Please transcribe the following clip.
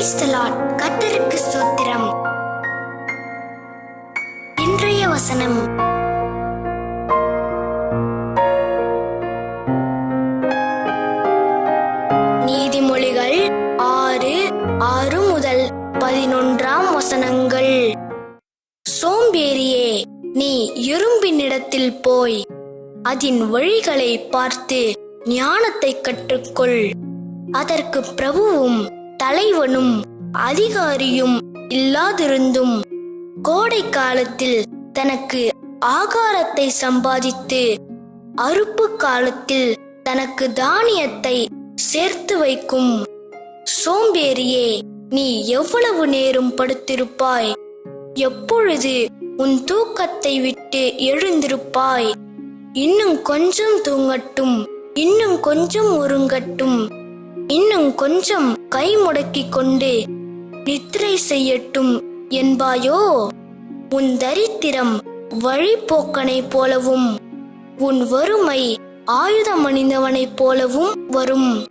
கத்தருக்கு ஸ்தோத்திரம். இன்றைய வசனம். நீதிமொழிகள் ஆறு ஆறு முதல் பதினொன்றாம் வசனங்கள். சோம்பேறியே நீ இரும்பினிடத்தில் போய் அதன் வழிகளை பார்த்து ஞானத்தை கற்றுக்கொள். அதற்கு பிரபுவும் தலைவனும் அதிகாரியும் இல்லாதிருந்தும் கோடை காலத்தில் தனக்கு ஆகாரத்தை சம்பாதித்து அறுப்பு காலத்தில் தனக்கு தானியத்தை சேர்த்து வைக்கும் சோம்பேறியே நீ எவ்வளவு நேரம் படுத்திருப்பாய்? எப்பொழுது உன் தூக்கத்தை விட்டு எழுந்திருப்பாய்? இன்னும் கொஞ்சம் தூங்கட்டும் இன்னும் கொஞ்சம் உருங்கட்டும் இன்னும் கொஞ்சம் கை முடக்கிக் கொண்டு நித்திரை செய்யட்டும் என்பாயோ? உன் தரித்திரம் வழிபோக்கனைப் போலவும் உன் வறுமை ஆயுதம் அணிந்தவனைப் போலவும் வரும்.